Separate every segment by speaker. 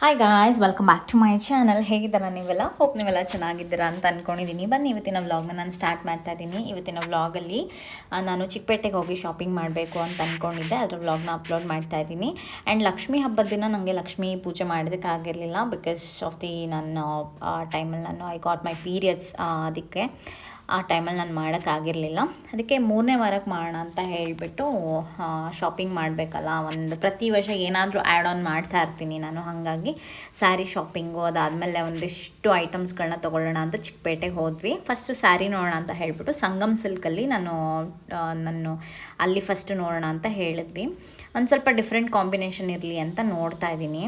Speaker 1: Hi guys welcome back to my channel ಹೇಗಿದ್ದೀರಾ ನೀವೆಲ್ಲ? Hope ನೀವೆಲ್ಲ ಚೆನ್ನಾಗಿದ್ದೀರಾ ಅಂತ ಅಂದ್ಕೊಂಡಿದ್ದೀನಿ ಬನ್ನಿ, ಇವತ್ತಿನ ವ್ಲಾಗ್ನ ನಾನು ಸ್ಟಾರ್ಟ್ ಮಾಡ್ತಾ ಇದ್ದೀನಿ ಇವತ್ತಿನ ವ್ಲಾಗಲ್ಲಿ ನಾನು ಚಿಕ್ಕಪೇಟೆಗೆ ಹೋಗಿ ಶಾಪಿಂಗ್ ಮಾಡಬೇಕು ಅಂತ ಅಂದ್ಕೊಂಡಿದ್ದೆ ಅದರ ವ್ಲಾಗ್ನ ಅಪ್ಲೋಡ್ ಮಾಡ್ತಾ ಇದ್ದೀನಿ ಆ್ಯಂಡ್ ಲಕ್ಷ್ಮೀ ಹಬ್ಬದ ದಿನ ನನಗೆ ಲಕ್ಷ್ಮೀ ಪೂಜೆ ಮಾಡೋದಕ್ಕಾಗಿರಲಿಲ್ಲ ಬಿಕಾಸ್ ಆಫ್ ದಿ ನನ್ನ ಟೈಮಲ್ಲಿ ನಾನು ಐ ಗಾಟ್ ಮೈ ಪೀರಿಯಡ್ಸ್ ಅದಕ್ಕೆ. ಆ ಟೈಮಲ್ಲಿ ನಾನು ಮಾಡೋಕ್ಕಾಗಿರಲಿಲ್ಲ ಅದಕ್ಕೆ ಮೂರನೇ ವಾರಕ್ಕೆ ಮಾಡೋಣ ಅಂತ ಹೇಳಿಬಿಟ್ಟು ಶಾಪಿಂಗ್ ಮಾಡಬೇಕಲ್ಲ, ಒಂದು ಪ್ರತಿ ವರ್ಷ ಏನಾದರೂ ಆ್ಯಡ್ ಆನ್ ಮಾಡ್ತಾ ಇರ್ತೀನಿ ನಾನು. ಹಾಗಾಗಿ ಸ್ಯಾರಿ ಶಾಪಿಂಗು ಅದಾದಮೇಲೆ ಒಂದಿಷ್ಟು ಐಟಮ್ಸ್ಗಳನ್ನ ತೊಗೊಳ್ಳೋಣ ಅಂತ ಚಿಕ್ಕಪೇಟೆಗೆ ಹೋದ್ವಿ. ಫಸ್ಟು ಸ್ಯಾರಿ ನೋಡೋಣ ಅಂತ ಹೇಳಿಬಿಟ್ಟು ಸಂಗಮ್ ಸಿಲ್ಕಲ್ಲಿ ನಾನು ನಾನು ಅಲ್ಲಿ ಫಸ್ಟು ನೋಡೋಣ ಅಂತ ಹೇಳಿದ್ವಿ. ಒಂದು ಸ್ವಲ್ಪ ಡಿಫ್ರೆಂಟ್ ಕಾಂಬಿನೇಷನ್ ಇರಲಿ ಅಂತ ನೋಡ್ತಾ ಇದ್ದೀನಿ.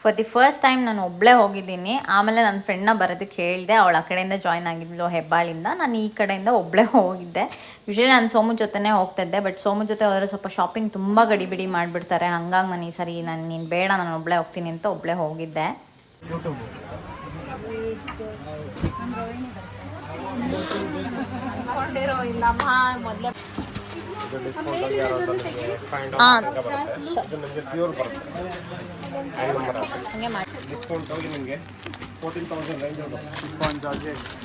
Speaker 1: ಫಾರ್ ದಿ ಫಸ್ಟ್ ಟೈಮ್ ನಾನು ಒಬ್ಬಳೇ ಹೋಗಿದ್ದೀನಿ. ಆಮೇಲೆ ನನ್ನ ಫ್ರೆಂಡ್ನ ಬರೋದಕ್ಕೆ ಹೇಳಿದೆ, ಅವಳು ಆ ಕಡೆಯಿಂದ ಜಾಯ್ನ್ ಆಗಿದ್ಲು ಹೆಬ್ಬಾಳಿಂದ. ನಾನು ಈ ಕಡೆಯಿಂದ ಒಬ್ಬಳೇ ಹೋಗಿದ್ದೆ. ಯೂಶಲಿ ನಾನು ಸೋಮು ಜೊತೆನೇ ಹೋಗ್ತಾ ಇದ್ದೆ ಬಟ್ ಸೋಮು ಜೊತೆ ಹೋದರೆ ಸ್ವಲ್ಪ ಶಾಪಿಂಗ್ ತುಂಬ ಗಡಿಬಿಡಿ ಮಾಡಿಬಿಡ್ತಾರೆ. ಹಂಗಾಗಿ ನಾನು ಈ ಸರಿ ನಾನು ನೀನು ಬೇಡ, ನಾನು ಒಬ್ಬಳೇ ಹೋಗ್ತೀನಿ ಅಂತ ಒಬ್ಬಳೇ ಹೋಗಿದ್ದೆ. ಹಾಂ
Speaker 2: ಪ್ಯೂರ್ ಬರುತ್ತೆ
Speaker 1: ಹಂಗೆ ಮಾಡಿ
Speaker 2: ಡಿಸ್ಕೌಂಟ್ ಹೋಗಿ ನಿಮಗೆ ಫೋರ್ಟೀನ್ ತೌಸಂಡ್ ರೇಂಜ್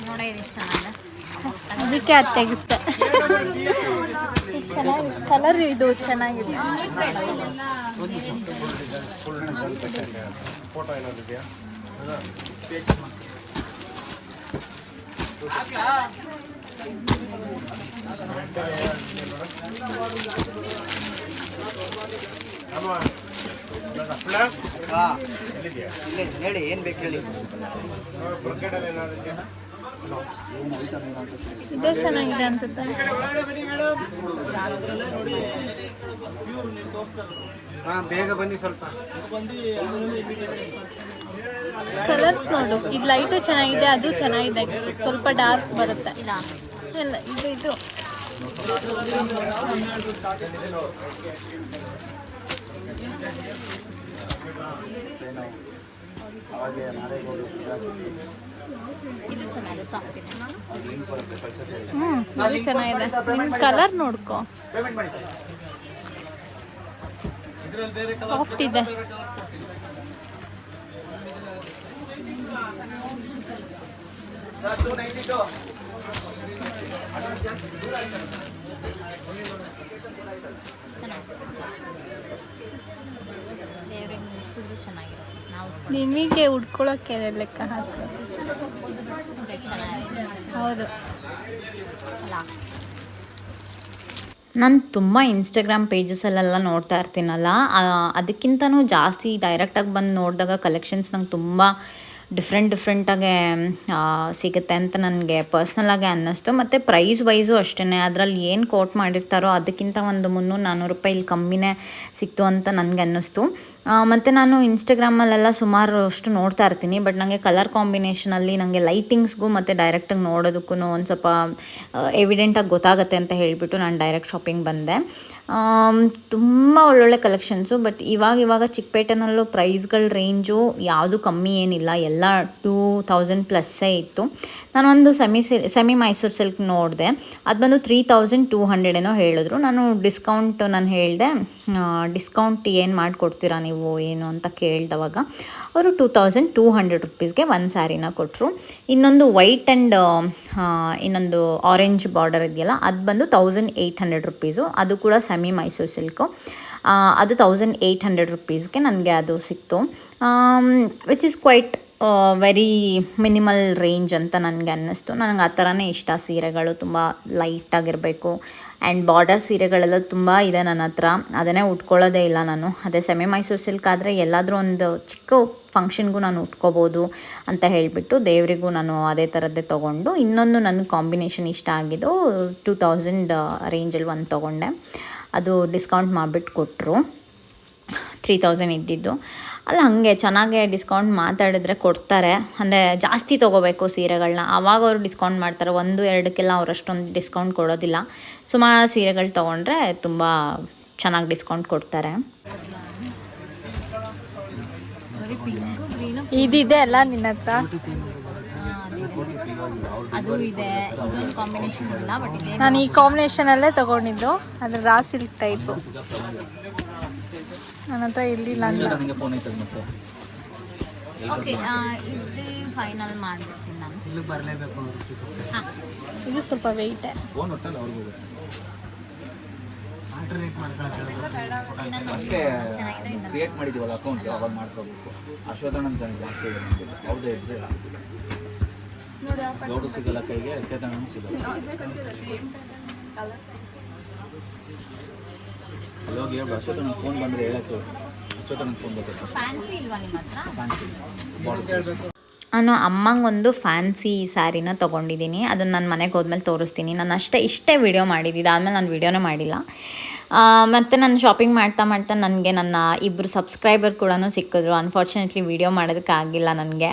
Speaker 1: ನೋಡಿ ಎಷ್ಟು ಚೆನ್ನಾಗಿದೆ
Speaker 3: ಅದಕ್ಕೆ ಅದು ತೆಗಿಸ್ದೆ ಚೆನ್ನಾಗಿ ಕಲರ್ ಇದು ಚೆನ್ನಾಗಿದೆ
Speaker 2: ಫುಲ್ ಡಿಸೈನ್ ಫೋಟೋ ಏನಾದ್ರು ಇದೆಯಾ ಅಮ್ಮ ಹಪ್ಪಳ ಎಲ್ಲಿದೆಯಾ
Speaker 4: ಇಲ್ಲೇ ಹೇಳಿ ಏನು ಬೇಕು ಹೇಳಿ
Speaker 2: ಇದೆಯಾ
Speaker 3: ಚೆನ್ನಾಗಿದೆ ಅನ್ಸುತ್ತೆ.
Speaker 4: ಹಾಂ ಬೇಗ ಬನ್ನಿ ಸ್ವಲ್ಪ.
Speaker 3: ಕಲರ್ಸ್ ನೋಡು. ಇದು ಲೈಟು ಚೆನ್ನಾಗಿದೆ ಅದು ಚೆನ್ನಾಗಿದೆ. ಸ್ವಲ್ಪ ಡಾರ್ಕ್ ಬರುತ್ತೆ. ಇಲ್ಲ ಇದು ಇದು.
Speaker 1: ಇದು ಚೆನ್ನಾಗಿದೆ ಸಾಫ್ಟ್
Speaker 3: ಹ್ಞೂ ಇದು ಚೆನ್ನಾಗಿದೆ. ನಿಮ್ಮ ಕಲರ್ ನೋಡ್ಕೊ. ಸಾಫ್ಟ್ ಇದೆ
Speaker 1: ದೇವ್ರಿಗೆ ಮುಗಿಸಿದ್ರು ಚೆನ್ನಾಗಿರುತ್ತೆ ನಾವು
Speaker 3: ನಿಮಗೆ ಉಡ್ಕೊಳಕ್ಕೆ ಲೆಕ್ಕ ಹಾಕು ಹೌದು.
Speaker 1: ನಾನು ತುಂಬ ಇನ್ಸ್ಟಾಗ್ರಾಮ್ ಪೇಜಸಲ್ಲೆಲ್ಲ ನೋಡ್ತಾ ಇರ್ತೀನಲ್ಲ ಅದಕ್ಕಿಂತನೂ ಜಾಸ್ತಿ ಡೈರೆಕ್ಟಾಗಿ ಬಂದು ನೋಡಿದಾಗ ಕಲೆಕ್ಷನ್ಸ್ ನಂಗೆ ತುಂಬ ಡಿಫ್ರೆಂಟ್ ಡಿಫ್ರೆಂಟಾಗೆ ಸಿಗುತ್ತೆ ಅಂತ ನನಗೆ ಪರ್ಸ್ನಲಾಗೆ ಅನ್ನಿಸ್ತು. ಮತ್ತು ಪ್ರೈಸ್ ವೈಸು ಅಷ್ಟೇ ಅದರಲ್ಲಿ ಏನು ಕೋಟ್ ಮಾಡಿರ್ತಾರೋ ಅದಕ್ಕಿಂತ ಒಂದು ಮುನ್ನೂರು ನಾನ್ನೂರು ರೂಪಾಯಿ ಇಲ್ಲಿ ಕಮ್ಮಿನೇ ಸಿಕ್ತು ಅಂತ ನನಗೆ ಅನ್ನಿಸ್ತು. ಮತ್ತು ನಾನು ಇನ್ಸ್ಟಾಗ್ರಾಮಲ್ಲೆಲ್ಲ ಸುಮಾರು ಅಷ್ಟು ನೋಡ್ತಾ ಇರ್ತೀನಿ. ಬಟ್ ನನಗೆ ಕಲರ್ ಕಾಂಬಿನೇಷನಲ್ಲಿ ನನಗೆ ಲೈಟಿಂಗ್ಸ್ಗೂ ಮತ್ತು ಡೈರೆಕ್ಟಾಗಿ ನೋಡೋದಕ್ಕೂ ಒಂದು ಸ್ವಲ್ಪ ಎವಿಡೆಂಟಾಗಿ ಗೊತ್ತಾಗುತ್ತೆ ಅಂತ ಹೇಳಿಬಿಟ್ಟು ನಾನು ಡೈರೆಕ್ಟ್ ಶಾಪಿಂಗ್ ಬಂದೆ. ತುಂಬ ಒಳ್ಳೊಳ್ಳೆ ಕಲೆಕ್ಷನ್ಸು, ಬಟ್ ಇವಾಗ ಇವಾಗ ಚಿಕ್ಕಪೇಟೆನಲ್ಲೂ ಪ್ರೈಸ್ಗಳ ರೇಂಜು ಯಾವುದು ಕಮ್ಮಿ ಏನಿಲ್ಲ. ಎಲ್ಲ ಟೂ ತೌಸಂಡ್ ಪ್ಲಸ್ಸೇ ಇತ್ತು. ನಾನೊಂದು semi silk semi Mysore silk ನೋಡಿದೆ. ಅದು ಬಂದು ತ್ರೀ ತೌಸಂಡ್ ಟೂ ಹಂಡ್ರೆಡ್ ಏನೋ ಹೇಳಿದ್ರು. ನಾನು ಡಿಸ್ಕೌಂಟ್ ನಾನು ಹೇಳಿದೆ ಡಿಸ್ಕೌಂಟ್ ಏನು ಮಾಡಿಕೊಡ್ತೀರಾ ನೀವು, ಏನು? ಅಂತ ಕೇಳಿದವಾಗ. ಅವರು ಟೂ ತೌಸಂಡ್ ಟೂ ಹಂಡ್ರೆಡ್ ರುಪೀಸ್ಗೆ ಒಂದು ಸ್ಯಾರಿನ ಕೊಟ್ಟರು. ಇನ್ನೊಂದು ವೈಟ್ ಆ್ಯಂಡ್ ಇನ್ನೊಂದು ಆರೆಂಜ್ ಬಾರ್ಡರ್ ಇದೆಯಲ್ಲ, ಅದು ಬಂದು ತೌಸಂಡ್ ಏಯ್ಟ್ ಹಂಡ್ರೆಡ್ ರುಪೀಸು. ಅದು ಕೂಡ ಸೆಮಿ ಮೈಸೂರು ಸಿಲ್ಕು ಅದು ತೌಸಂಡ್ ಏಯ್ಟ್ ಹಂಡ್ರೆಡ್ ರುಪೀಸ್ಗೆ ನನಗೆ ಅದು ಸಿಕ್ತು. Which is quite very minimal range ಅಂತ ನನಗೆ ಅನ್ನಿಸ್ತು. ನನಗೆ ಆ ಥರನೇ ಇಷ್ಟ ಸೀರೆಗಳು, ತುಂಬ ಲೈಟಾಗಿರಬೇಕು ಆ್ಯಂಡ್ ಬಾರ್ಡರ್ ಸೀರೆಗಳೆಲ್ಲ ತುಂಬ ಇದೆ ನನ್ನ ಹತ್ರ. ಅದನ್ನೇ ಉಟ್ಕೊಳ್ಳೋದೇ ಇಲ್ಲ ನಾನು. ಅದೇ ಸೆಮಿ ಮೈಸೂರು ಸಿಲ್ಕ್ ಆದರೆ ಎಲ್ಲಾದರೂ ಒಂದು ಚಿಕ್ಕ ಫಂಕ್ಷನ್ಗೂ ನಾನು ಉಟ್ಕೋಬೋದು ಅಂತ ಹೇಳಿಬಿಟ್ಟು ದೇವರಿಗೂ ನಾನು ಅದೇ ಥರದ್ದೇ ತೊಗೊಂಡು, ಇನ್ನೊಂದು ನನ್ನ ಕಾಂಬಿನೇಷನ್ ಇಷ್ಟ ಆಗಿದ್ದು ಟೂ ತೌಸಂಡ್ ರೇಂಜಲ್ಲಿ ಒಂದು ತೊಗೊಂಡೆ. ಅದು ಡಿಸ್ಕೌಂಟ್ ಮಾಡಿಬಿಟ್ಟು ಕೊಟ್ಟರು ತ್ರೀ ತೌಸಂಡ್ ಇದ್ದಿದ್ದು. ಅಲ್ಲ ಹಾಗೆ ಚೆನ್ನಾಗೆ ಡಿಸ್ಕೌಂಟ್ ಮಾತಾಡಿದ್ರೆ ಕೊಡ್ತಾರೆ. ಅಂದರೆ ಜಾಸ್ತಿ ತೊಗೋಬೇಕು ಸೀರೆಗಳನ್ನ ಆವಾಗ ಅವರು ಡಿಸ್ಕೌಂಟ್ ಮಾಡ್ತಾರೆ. ಒಂದು ಎರಡಕ್ಕೆಲ್ಲ ಅವ್ರು ಅಷ್ಟೊಂದು ಡಿಸ್ಕೌಂಟ್ ಕೊಡೋದಿಲ್ಲ. ಸುಮಾರು ಸೀರೆಗಳು ತೊಗೊಂಡ್ರೆ ತುಂಬ ಚೆನ್ನಾಗಿ ಡಿಸ್ಕೌಂಟ್ ಕೊಡ್ತಾರೆ.
Speaker 3: ಇದಿದೆ ಅಲ್ಲ ನಿನ್ನ ಹತ್ರ
Speaker 1: ಅದು ಇದೆ. ಇದೊಂದು ಕಾಂಬಿನೇಷನ್ ಇಲ್ಲ ಬಟ್ ಇದೆ
Speaker 3: ನಾನು ಈ ಕಾಂಬಿನೇಷನಲ್ಲೇ ತಗೊಂಡಿದ್ದು. ಅದ್ರ ರಾ ಸಿಲ್ಕ್ ಟೈಪು ನನ್ನ ಹತ್ರ ಇರಲಿಲ್ಲ
Speaker 4: ನನಗೆ ಫೋನ್ ಐತದ ಮತ್ತೆ.
Speaker 1: ಓಕೆ ಇದು ಫೈನಲ್ ಮಾಡ್ಬಿಡ್ತೀನಿ ನಾನು.
Speaker 4: ಇಲ್ಲಿಗೆ ಬರಲೇಬೇಕು
Speaker 3: ಇದು ಸ್ವಲ್ಪ ವೆಯ್ಟೆ
Speaker 5: ಫೋನ್ ಒಟ್ಟಲ್ಲ ಅವ್ರಿಗೆ
Speaker 4: ಹೋಗುತ್ತೆ.
Speaker 5: ಅಷ್ಟೇ ಕ್ರಿಯೇಟ್ ಮಾಡಿದೀವಲ್ಲ ಅಕೌಂಟ್ ಅವಾಗ ಮಾಡ್ಕೋಬೇಕು? ಅಶ್ವಥಣ್ಣ ಅಂತ ಜಾಸ್ತಿ ಇದೆ ನಮಗೆ ಅವ್ರದ್ದೇ ಇದ್ರೆ ಗೌಡು ಸಿಗಲ್ಲ ಕೈಗೆ ಚೇತನ ಸಿಗಲ್ಲ. ಅಲ್ಲಿ ಹೋಗಿ ಹೇಳ್ಬಿಡು ಅಶ್ವಥಣ್ಣ ಫೋನ್ ಬಂದರೆ ಹೇಳಕ್ಕೆ ಅಶ್ವಥಣ್ಣ ಫೋನ್ ಬೇಕು
Speaker 1: ಫ್ಯಾನ್ಸಿ ಇಲ್ವಾ ನಿಮ್ಮ ಹತ್ರ?
Speaker 5: ಫ್ಯಾನ್ಸಿ ಬಾರ್ಡರ್
Speaker 1: ನಾನು ಅಮ್ಮಂಗೆ ಒಂದು ಫ್ಯಾನ್ಸಿ ಸ್ಯಾರಿನ ತೊಗೊಂಡಿದ್ದೀನಿ. ಅದನ್ನು ನಾನು ಮನೆಗೆ ಹೋದ್ಮೇಲೆ ತೋರಿಸ್ತೀನಿ. ನಾನು ಅಷ್ಟೇ ಇಷ್ಟೇ ವಿಡಿಯೋ ಮಾಡಿದ್ದು. ಆದಮೇಲೆ ನಾನು ವಿಡಿಯೋನೇ ಮಾಡಿಲ್ಲ. ಮತ್ತು ನಾನು ಶಾಪಿಂಗ್ ಮಾಡ್ತಾ ಮಾಡ್ತಾ ನನಗೆ ನನ್ನ ಇಬ್ಬರು ಸಬ್ಸ್ಕ್ರೈಬರ್ ಕೂಡ ಸಿಕ್ಕಿದ್ರು. ಅನ್ಫಾರ್ಚುನೇಟ್ಲಿ ವಿಡಿಯೋ ಮಾಡೋದಕ್ಕಾಗಿಲ್ಲ ನನಗೆ.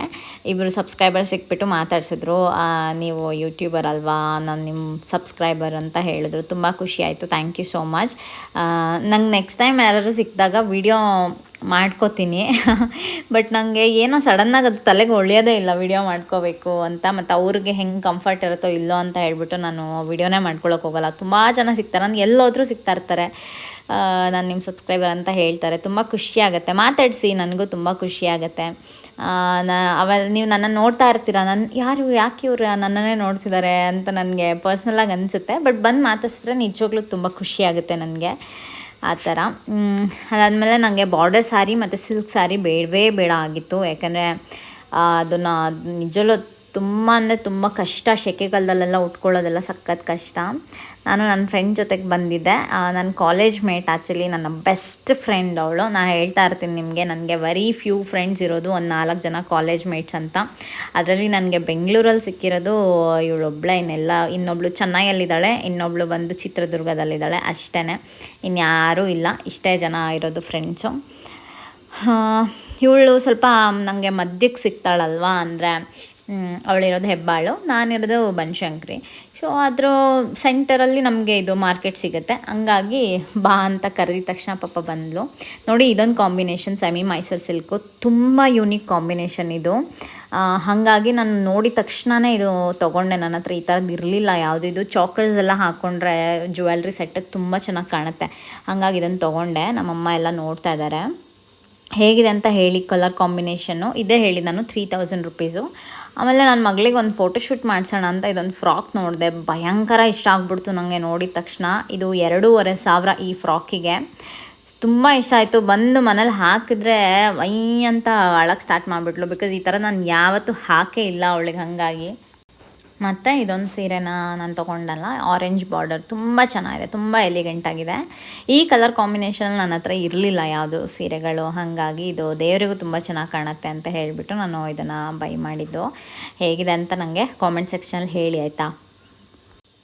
Speaker 1: ಇಬ್ಬರು ಸಬ್ಸ್ಕ್ರೈಬರ್ ಸಿಕ್ಬಿಟ್ಟು ಮಾತಾಡ್ಸಿದ್ರು. ನೀವು ಯೂಟ್ಯೂಬರ್ ಅಲ್ವಾ? ನಾನು ನಿಮ್ಮ ಸಬ್ಸ್ಕ್ರೈಬರ್ ಅಂತ ಹೇಳಿದ್ರು. ತುಂಬ ಖುಷಿ ಆಯಿತು. ಥ್ಯಾಂಕ್ ಯು ಸೋ ಮಚ್ ನಂಗೆ ನೆಕ್ಸ್ಟ್ ಟೈಮ್ ಯಾರಾದ್ರು ಸಿಕ್ಕಿದಾಗ ವಿಡಿಯೋ ಮಾಡ್ಕೋತೀನಿ. ಬಟ್ ನನಗೆ ಏನೋ ಸಡನ್ನಾಗಿ ಅದು ತಲೆಗೆ ಒಳ್ಳೆಯದೇ ಇಲ್ಲ ವಿಡಿಯೋ ಮಾಡ್ಕೋಬೇಕು ಅಂತ, ಮತ್ತು ಅವ್ರಿಗೆ ಹೆಂಗೆ ಕಂಫರ್ಟ್ ಇರುತ್ತೋ ಇಲ್ಲೋ ಅಂತ ಹೇಳ್ಬಿಟ್ಟು ನಾನು ವಿಡಿಯೋನೇ ಮಾಡ್ಕೊಳಕ್ಕೆ ಹೋಗಲ್ಲ. ತುಂಬ ಜನ ಸಿಗ್ತಾರೆ, ನನಗೆ ಎಲ್ಲೋದ್ರೂ ಸಿಗ್ತಾ ಇರ್ತಾರೆ. ನಾನು ನಿಮ್ಮ ಸಬ್ಸ್ಕ್ರೈಬರ್ ಅಂತ ಹೇಳ್ತಾರೆ. ತುಂಬ ಖುಷಿ ಆಗುತ್ತೆ. ಮಾತಾಡಿಸಿ, ನನಗೂ ತುಂಬ ಖುಷಿ ಆಗುತ್ತೆ. ಅವ, ನೀವು ನನ್ನನ್ನು ನೋಡ್ತಾ ಇರ್ತೀರ? ನನ್ನ ಯಾರು, ಯಾಕೆ ಇವರು ನನ್ನನ್ನೇ ನೋಡ್ತಿದ್ದಾರೆ ಅಂತ ನನಗೆ ಪರ್ಸ್ನಲಾಗಿ ಅನಿಸುತ್ತೆ. ಬಟ್ ಬಂದು ಮಾತಾಡಿಸಿದ್ರೆ ನಿಜವಾಗ್ಲೂ ತುಂಬ ಖುಷಿ ಆಗುತ್ತೆ ನನಗೆ. ಆ ಥರ. ಅದಾದಮೇಲೆ ನನಗೆ ಬಾರ್ಡರ್ ಸ್ಯಾರಿ ಮತ್ತು ಸಿಲ್ಕ್ ಸ್ಯಾರಿ ಬೇಡವೇ ಬೇಡ ಆಗಿತ್ತು. ಯಾಕಂದರೆ ಅದನ್ನು ನಿಜಲೂ ತುಂಬ ಅಂದರೆ ತುಂಬ ಕಷ್ಟ. ಸೆಕೆಗಾಲದಲ್ಲೆಲ್ಲ ಉಟ್ಕೊಳ್ಳೋದೆಲ್ಲ ಸಖತ್ ಕಷ್ಟ. ನಾನು ನನ್ನ ಫ್ರೆಂಡ್ ಜೊತೆಗೆ ಬಂದಿದ್ದೆ. ನನ್ನ ಕಾಲೇಜ್ ಮೇಟ್ ಆ್ಯಕ್ಚುಲಿ ನನ್ನ ಬೆಸ್ಟ್ ಫ್ರೆಂಡ್ ಅವಳು. ನಾನು ಹೇಳ್ತಾ ಇರ್ತೀನಿ ನಿಮಗೆ, ನನಗೆ ವೆರಿ ಫ್ಯೂ ಫ್ರೆಂಡ್ಸ್ ಇರೋದು ಒಂದು ನಾಲ್ಕು ಜನ ಕಾಲೇಜ್ ಮೇಟ್ಸ್ ಅಂತ. ಅದರಲ್ಲಿ ನನಗೆ ಬೆಂಗಳೂರಲ್ಲಿ ಸಿಕ್ಕಿರೋದು ಇವಳೊಬ್ಳೆ ಇನ್ನೆಲ್ಲ ಇನ್ನೊಬ್ಳು ಚೆನ್ನೈಯಲ್ಲಿದ್ದಾಳೆ, ಇನ್ನೊಬ್ಳು ಬಂದು ಚಿತ್ರದುರ್ಗದಲ್ಲಿದ್ದಾಳೆ ಅಷ್ಟೇ ಇನ್ಯಾರೂ ಇಲ್ಲ, ಇಷ್ಟೇ ಜನ ಇರೋದು ಫ್ರೆಂಡ್ಸು ಇವಳು ಸ್ವಲ್ಪ ನನಗೆ ಮಧ್ಯಕ್ಕೆ ಸಿಗ್ತಾಳಲ್ವಾ ಅಂದರೆ ಅವಳಿರೋದು ಹೆಬ್ಬಾಳು, ನಾನಿರೋದು ಬನಶಂಕರಿ. ಸೊ ಅದ್ರ ಸೆಂಟರಲ್ಲಿ ನಮಗೆ ಇದು ಮಾರ್ಕೆಟ್ ಸಿಗುತ್ತೆ. ಹಂಗಾಗಿ ಬಾ ಅಂತ ಕರೆದಿದ ತಕ್ಷಣ ಪಾಪ ಬಂದಳು ನೋಡಿ, ಇದೊಂದು ಕಾಂಬಿನೇಷನ್ ಸೆಮಿ ಮೈಸೂರು ಸಿಲ್ಕು ತುಂಬ ಯೂನಿಕ್ ಕಾಂಬಿನೇಷನ್ ಇದು. ಹಾಗಾಗಿ ನಾನು ನೋಡಿದ ತಕ್ಷಣನೇ ಇದು ತೊಗೊಂಡೆ. ನನ್ನ ಹತ್ರ ಈ ಥರದ್ದು ಇರಲಿಲ್ಲ. ಯಾವುದು ಇದು? ಚಾಕರ್ಸ್ ಎಲ್ಲ ಹಾಕ್ಕೊಂಡ್ರೆ ಜ್ಯುವೆಲ್ರಿ ಸೆಟ್ ತುಂಬ ಚೆನ್ನಾಗಿ ಕಾಣುತ್ತೆ. ಹಾಗಾಗಿ ಇದನ್ನು ತೊಗೊಂಡೆ. ನಮ್ಮಮ್ಮ ಎಲ್ಲ ನೋಡ್ತಾ ಇದ್ದಾರೆ ಹೇಗಿದೆ ಅಂತ ಹೇಳಿ ಕಲರ್ ಕಾಂಬಿನೇಷನ್ನು ಇದೇ ಹೇಳಿ ನಾನು ತ್ರೀ ತೌಸಂಡ್ ರುಪೀಸು ಆಮೇಲೆ ನನ್ನ ಮಗಳಿಗೆ ಒಂದು ಫೋಟೋಶೂಟ್ ಮಾಡಿಸೋಣ ಅಂತ ಇದೊಂದು ಫ್ರಾಕ್ ನೋಡಿದೆ. ಭಯಂಕರ ಇಷ್ಟ ಆಗ್ಬಿಡ್ತು ನನಗೆ ನೋಡಿದ ತಕ್ಷಣ. ಇದು ಎರಡೂವರೆ ಸಾವಿರ ಈ ಫ್ರಾಕಿಗೆ ತುಂಬ ಇಷ್ಟ ಆಯಿತು. ಬಂದು ಮನೇಲಿ ಹಾಕಿದ್ರೆ ವೈ ಅಂತ ಅಳಕ್ಕೆ ಸ್ಟಾರ್ಟ್ ಮಾಡಿಬಿಟ್ಲು. ಬಿಕಾಸ್ ಈ ಥರ ನಾನು ಯಾವತ್ತೂ ಹಾಕೇ ಇಲ್ಲ ಅವಳಿಗೆ ಹಾಗಾಗಿ. ಮತ್ತು ಇದೊಂದು ಸೀರೆನ ನಾನು ತೊಗೊಂಡಲ್ಲ ಆರೆಂಜ್ ಬಾರ್ಡರ್ ತುಂಬ ಚೆನ್ನಾಗಿದೆ, ತುಂಬ ಎಲಿಗೆಂಟ್ ಆಗಿದೆ. ಈ ಕಲರ್ ಕಾಂಬಿನೇಷನ್ ನನ್ನ ಹತ್ರ ಇರಲಿಲ್ಲ ಯಾವುದು ಸೀರೆಗಳು, ಹಾಗಾಗಿ ಇದು ದೇವರಿಗೂ ತುಂಬ ಚೆನ್ನಾಗಿ ಕಾಣುತ್ತೆ ಅಂತ ಹೇಳಿಬಿಟ್ಟು ನಾನು ಇದನ್ನು ಬೈ ಮಾಡಿದ್ದು. ಹೇಗಿದೆ ಅಂತ ನನಗೆ ಕಾಮೆಂಟ್ ಸೆಕ್ಷನಲ್ಲಿ ಹೇಳಿ, ಆಯಿತಾ?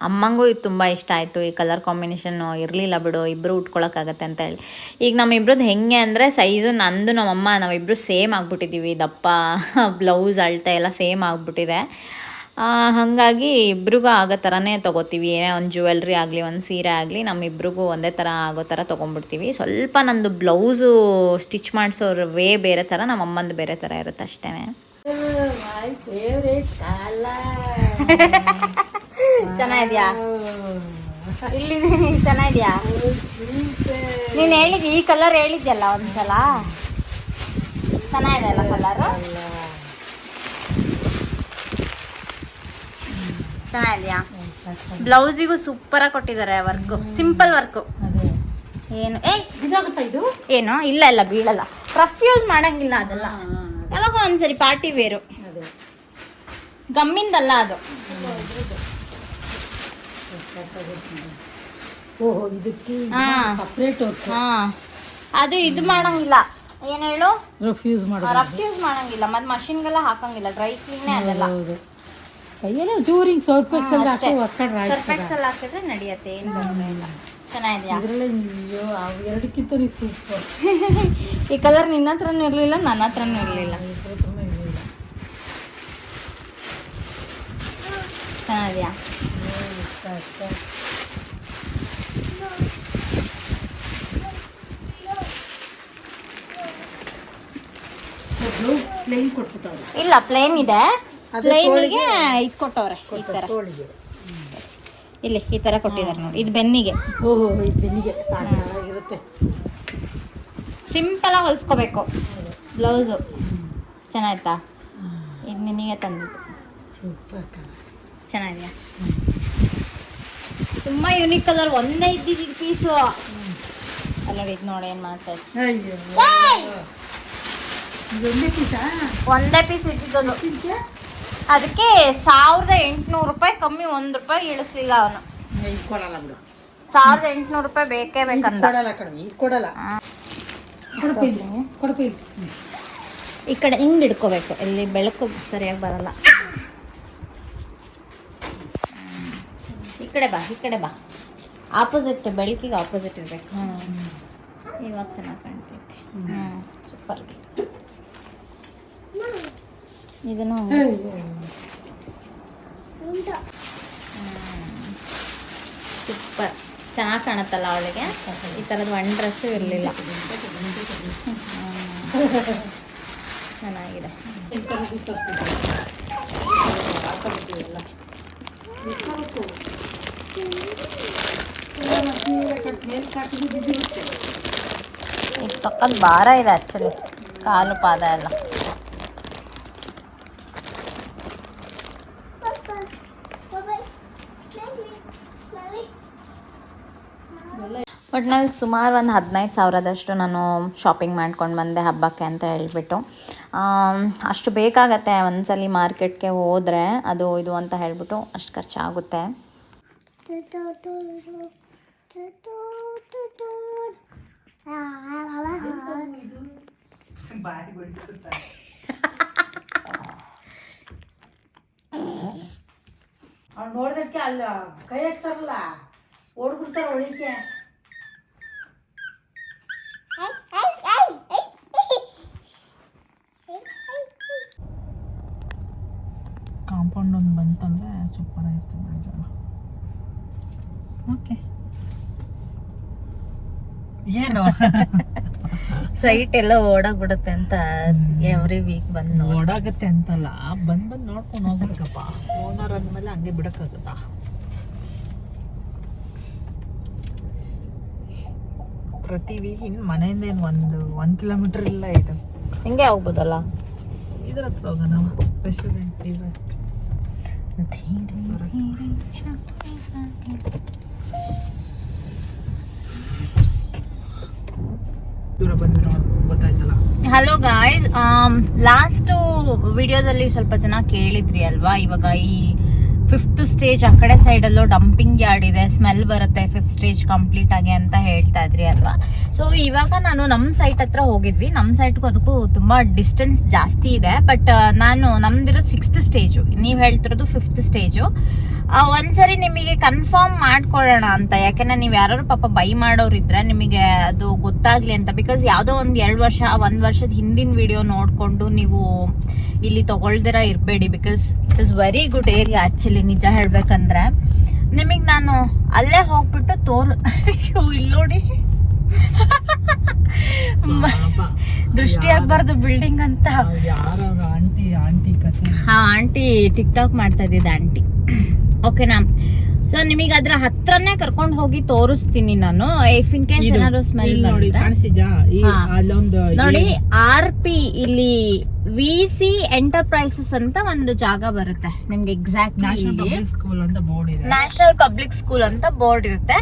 Speaker 1: ಅಮ್ಮಂಗೂ ಇದು ತುಂಬ ಇಷ್ಟ ಆಯಿತು, ಈ ಕಲರ್ ಕಾಂಬಿನೇಷನ್ನು ಇರಲಿಲ್ಲ ಬಿಡು ಇಬ್ಬರು ಉಟ್ಕೊಳಕ್ಕಾಗತ್ತೆ ಅಂತ ಹೇಳಿ. ಈಗ ನಮ್ಮಿಬ್ರದ್ದು ಹೆಂಗೆ ಅಂದರೆ ಸೈಜು ನಂದು, ನಮ್ಮಮ್ಮ ನಾವಿಬ್ಬರು ಸೇಮ್ ಆಗಿಬಿಟ್ಟಿದ್ದೀವಿ ದಪ್ಪ ಬ್ಲೌಸ್ ಅಳತೆ ಎಲ್ಲ ಸೇಮ್ ಆಗಿಬಿಟ್ಟಿದೆ. ಹಾಗಾಗಿ ಇಬ್ರಿಗೂ ಆಗೋ ಥರನೇ ತೊಗೋತೀವಿ. ಏನೇ ಒಂದು ಜ್ಯುವೆಲ್ರಿ ಆಗಲಿ ಒಂದು ಸೀರೆ ಆಗಲಿ ನಮ್ಮಿಬ್ರಿಗೂ ಒಂದೇ ಥರ ಆಗೋ ಥರ ತೊಗೊಂಡ್ಬಿಡ್ತೀವಿ. ಸ್ವಲ್ಪ ನಂದು ಬ್ಲೌಸು ಸ್ಟಿಚ್ ಮಾಡಿಸೋರು ವೇ ಬೇರೆ ಥರ ನಮ್ಮ ಅಮ್ಮಂದು ಬೇರೆ ಥರ ಇರುತ್ತೆ ಅಷ್ಟೇ ಚೆನ್ನಾಗಿದ್ಯಾ? ಇಲ್ಲಿ ಚೆನ್ನಾಗಿದ್ಯಾ? ನೀನು ಹೇಳಿದ್ಯ ಈ ಕಲರ್ ಹೇಳಿದ್ಯಲ್ಲ ಒಂದ್ಸಲ? ಚೆನ್ನಾಗಿದೆ ಅಲ್ಲ ಕಲರು ಚೆನ್ನಾಗಿದ್ಯಾ? ಬ್ಲೌಸಿಗೂ ಸೂಪರಾಗಿ ಕೊಟ್ಟಿದ್ದಾರೆ ವರ್ಕ್ ಸಿಂಪಲ್ ವರ್ಕ್ ಏನು? ಏ
Speaker 6: ಇದು?
Speaker 1: ಏನು? ಇಲ್ಲ ಇಲ್ಲ ಬೀಳಲ್ಲ. ರಫ್ ಯೂಸ್ ಮಾಡಂಗಿಲ್ಲ ಅದೆಲ್ಲ. ಯಾವಾಗ ಒಂದ್ಸರಿ ಪಾರ್ಟಿ ವೇರು ಗಮ್ಮಿಂದಲ್ಲ ಅದು. ಅದು ಇದು ಮಾಡಂಗಿಲ್ಲ. ಏನ್ ಹೇಳು? ರಫ್ ಯೂಸ್ ಮಾಡಂಗಿಲ್ಲ. ಮತ್ತೆ ಮಷಿನ್ಗೆಲ್ಲ ಹಾಕಂಗಿಲ್ಲ. ಡ್ರೈ ಕ್ಲೀನೇ ಅದೆಲ್ಲ.
Speaker 6: ಕೈಯೆಲ್ಲ ಚೂರಿಂಗ್ ಸ್ವಲ್ಪ ಒಕ್ಕಡ್ರೆ
Speaker 1: ಹಾಕಿದ್ರೆ ನಡೆಯತ್ತೆ ಏನು ತೊಂದರೆ ಇಲ್ಲ. ಚೆನ್ನಾಗಿದ್ಯಾ?
Speaker 6: ಇದರಲ್ಲೇ ಅಯ್ಯೋ ಅವು ಎರಡಕ್ಕಿಂತ ನೀ ಸೂಪರ್
Speaker 1: ಈ ಕಲರ್ ನಿನ್ನ ಹತ್ರನೂ ಇರಲಿಲ್ಲ ನನ್ನ ಹತ್ರನೂ ಇರಲಿಲ್ಲ. ಚೆನ್ನಾಗಿದ್ಯಾ? ಇಲ್ಲ ಪ್ಲೇನ್ ಇದೆ. ಪ್ಲೇನಿಗೆ ಇದು ಕೊಟ್ಟವ್ರೆ ಈ ಥರ ಇಲ್ಲಿ ಈ ಥರ ಕೊಟ್ಟಿದ್ದಾರೆ ನೋಡಿ ಇದು ಬೆನ್ನಿಗೆ.
Speaker 6: ಓಹೋ ಇದು ಬೆನ್ನಿಗೆ
Speaker 1: ಸಿಂಪಲಾಗಿ ಹೊಲಿಸ್ಕೋಬೇಕು. ಬ್ಲೌಸು ಚೆನ್ನಾಯ್ತಾ? ಇದು ನಿನಗೆ ತಂದಿದ್ದು. ಚೆನ್ನಾಗಿದೆಯಾ? ತುಂಬ ಯುನಿಕ್ ಕಲರ್ ಒಂದೇ ಇದ್ದಿದ್ದು ಪೀಸು ಅಲ್ಲ ಇದು ನೋಡಿ ಏನು ಮಾಡ್ತಾ
Speaker 6: ಇದೊಂದೇ? ಪೀಸಾ
Speaker 1: ಒಂದೇ ಪೀಸ್ ಇದ್ದಿದ್ದು ಅದಕ್ಕೆ ಸಾವಿರದ ಎಂಟುನೂರು ರೂಪಾಯಿ ಕಮ್ಮಿ ಒಂದು ರೂಪಾಯಿ ಇಳಿಸ್ಲಿಲ್ಲ ಅವನು.
Speaker 6: ಕೊಡಲ್ಲ ಬಿಡು.
Speaker 1: ಸಾವಿರದ ಎಂಟುನೂರು ರೂಪಾಯಿ ಬೇಕೇ ಬೇಕಂದ
Speaker 6: ಕೊಡಲ್ಲ ಕಡಿಮೆ ಇದು ಕೊಡಲ್ಲ
Speaker 1: ಈ ಕಡೆ ಹಿಂಗೆ ಹಿಡ್ಕೋಬೇಕು ಇಲ್ಲಿ ಬೆಳಕು ಸರಿಯಾಗಿ ಬರಲ್ಲ. ಈ ಕಡೆ ಬಾ ಈ ಕಡೆ ಬಾ. ಆಪೋಸಿಟ್ ಬೆಳಕಿಗೆ ಆಪೋಸಿಟ್ ಇರಬೇಕು. ಇವಾಗ ಚೆನ್ನಾಗಿ ಕಾಣ್ತೈತೆ ಹ್ಞೂ ಸೂಪರ್ ಇದನ್ನು ಸೂಪರ್. ಚೆನ್ನಾಗಿ ಕಾಣುತ್ತಲ್ಲ ಅವಳಿಗೆ? ಈ ಥರದ ಒನ್ ಡ್ರೆಸ್ಸು ಇರಲಿಲ್ಲ. ಚೆನ್ನಾಗಿದೆ. ಸಖತ್ ಭಾರ ಇದೆ ಆ್ಯಕ್ಚುಲಿ ಕಾಲು ಪಾದ ಎಲ್ಲ. ಒಟ್ನಲ್ಲಿ ಸುಮಾರು ಒಂದು ಹದಿನೈದು ಸಾವಿರದಷ್ಟು ನಾನು ಶಾಪಿಂಗ್ ಮಾಡ್ಕೊಂಡು ಬಂದೆ ಹಬ್ಬಕ್ಕೆ ಅಂತ ಹೇಳಿಬಿಟ್ಟು. ಅಷ್ಟು ಬೇಕಾಗತ್ತೆ ಒಂದ್ಸಲ ಮಾರ್ಕೆಟ್ಗೆ ಹೋದರೆ ಅದು ಇದು ಅಂತ ಹೇಳ್ಬಿಟ್ಟು ಅಷ್ಟು ಖರ್ಚಾಗುತ್ತೆ.
Speaker 6: ನೋಡಿದಕ್ಕೆ ಅಲ್ಲ ಕೈ ಹಾಕ್ತಾರಲ್ಲ, ಓಡ್ಬಿಡ್ತಾರ ಒಳಿಕೆ
Speaker 7: ಕಾಂಪೌಂಡ್ ಒಂದು ಬಂತಂದರೆ ಸೂಪರ್ ಆಗಿರ್ತದೆ ಆ ಜಾಗ ಓಕೆ ಏನು
Speaker 1: ಸೈಟ್ ಎಲ್ಲ ಓಡಾಗ್ಬಿಡುತ್ತೆ ಅಂತ ಎವ್ರಿ ವೀಕ್ ಬಂದು
Speaker 7: ಓಡಾಗತ್ತೆ ಅಂತಲ್ಲ ಬಂದ್ ಬಂದ್ ನೋಡ್ಕೊಂಡು ಹೋಗ್ಬೇಕಪ್ಪ. ಓನರ್ ಅಂದ್ಮೇಲೆ ಹಂಗೆ ಬಿಡಕ್ಕಾಗತ್ತಾ? ಪ್ರತಿ ವೀಕ್ ಇನ್ನು ಮನೆಯಿಂದ ಏನು ಒಂದು ಒಂದ್ ಕಿಲೋಮೀಟರ್ ಇಲ್ಲ ಇದು.
Speaker 1: ಹಿಂಗೆ ಹೋಗ್ಬೋದಲ್ಲ?
Speaker 7: ಇದ್ರ ಹತ್ರ ಹೋಗೋಣ. ರೆಸ್ಟೋರೆಂಟ್ ಇದೆ
Speaker 1: ಹಲೋ ಗಾಯ್ಸ್ ಲಾಸ್ಟ್ ವಿಡಿಯೋದಲ್ಲಿ ಸ್ವಲ್ಪ ಜನ ಕೇಳಿದ್ರಿ ಅಲ್ವಾ? ಇವಾಗ ಈ ಫಿಫ್ತ್ ಸ್ಟೇಜ್ ಆ ಕಡೆ ಸೈಡಲ್ಲೂ ಡಂಪಿಂಗ್ ಯಾರ್ಡ್ ಇದೆ. ಸ್ಮೆಲ್ ಬರುತ್ತೆ ಫಿಫ್ತ್ ಸ್ಟೇಜ್ ಕಂಪ್ಲೀಟ್ ಆಗಿ ಅಂತ ಹೇಳ್ತಾ ಇದ್ರಿ ಅಲ್ವಾ? ಸೊ ಇವಾಗ ನಾನು ನಮ್ಮ ಸೈಟ್ ಹತ್ರ ಹೋಗಿದ್ವಿ. ನಮ್ಮ ಸೈಟ್ಗೂ ಅದಕ್ಕೂ ತುಂಬ ಡಿಸ್ಟೆನ್ಸ್ ಜಾಸ್ತಿ ಇದೆ. ಬಟ್ ನಾನು ನಮ್ದಿರೋ ಸಿಕ್ಸ್ತ್ ಸ್ಟೇಜು ನೀವು ಹೇಳ್ತಿರೋದು ಫಿಫ್ತ್ ಸ್ಟೇಜು ಒಂದ್ಸರಿ ನಿಮಗೆ ಕನ್ಫರ್ಮ್ ಮಾಡ್ಕೊಳ್ಳೋಣ ಅಂತ. ಯಾಕೆಂದ್ರೆ ನೀವು ಯಾರು ಪಾಪ ಬೈ ಮಾಡೋರು ಮಾಡೋರಿದ್ರೆ ನಿಮಗೆ ಅದು ಗೊತ್ತಾಗ್ಲಿ ಅಂತ. ಬಿಕಾಸ್ ಯಾವುದೋ ಒಂದು ಎರಡು ವರ್ಷ, ಒಂದು ವರ್ಷದ ಹಿಂದಿನ ವಿಡಿಯೋ ನೋಡಿಕೊಂಡು ನೀವು ಇಲ್ಲಿ ತಗೊಳ್ದಿರ ಇರಬೇಡಿ. Because it is very good area actually ನಿಜ ಹೇಳ್ಬೇಕಂದ್ರೆ ನಿಮಗೆ ನಾನು ಅಲ್ಲೇ ಹೋಗ್ಬಿಟ್ಟು ತೋರ್ ಇಲ್ಲಿ ನೋಡಿ. ದೃಷ್ಟಿ ಆಗ್ಬಾರ್ದು ಬಿಲ್ಡಿಂಗ್ ಅಂತ. ಹಾ ಆಂಟಿ ಟಿಕ್ ಟಾಕ್ ಮಾಡ್ತಾ ಇದ್ದಿದ್ದ ಆಂಟಿ. ಓಕೆನಾ ಸೊ ನಿಮಗೆ ಅದ್ರ ಹತ್ರನೇ ಕರ್ಕೊಂಡು ಹೋಗಿ ತೋರಿಸ್ತೀನಿ ನಾನು. ಇಫ್ ಇನ್ ಕೇಸ್ ಏನಾದ್ರು ಸ್ಮೆಲ್
Speaker 7: ನೋಡಿ
Speaker 1: ಆರ್ ಪಿ ಇಲ್ಲಿ ವಿ ಸಿ ಎಂಟರ್ಪ್ರೈಸಸ್ ಅಂತ ಒಂದು ಜಾಗ ಬರುತ್ತೆ. ನಿಮ್ಗೆ ಎಕ್ಸಾಕ್ಟ್
Speaker 7: ನ್ಯಾಷನಲ್ ಪಬ್ಲಿಕ್ ಸ್ಕೂಲ್ ಅಂತ ಬೋರ್ಡ್ ಇದೆ.
Speaker 1: ನ್ಯಾಷನಲ್ ಪಬ್ಲಿಕ್ ಸ್ಕೂಲ್ ಅಂತ ಬೋರ್ಡ್ ಇರುತ್ತೆ.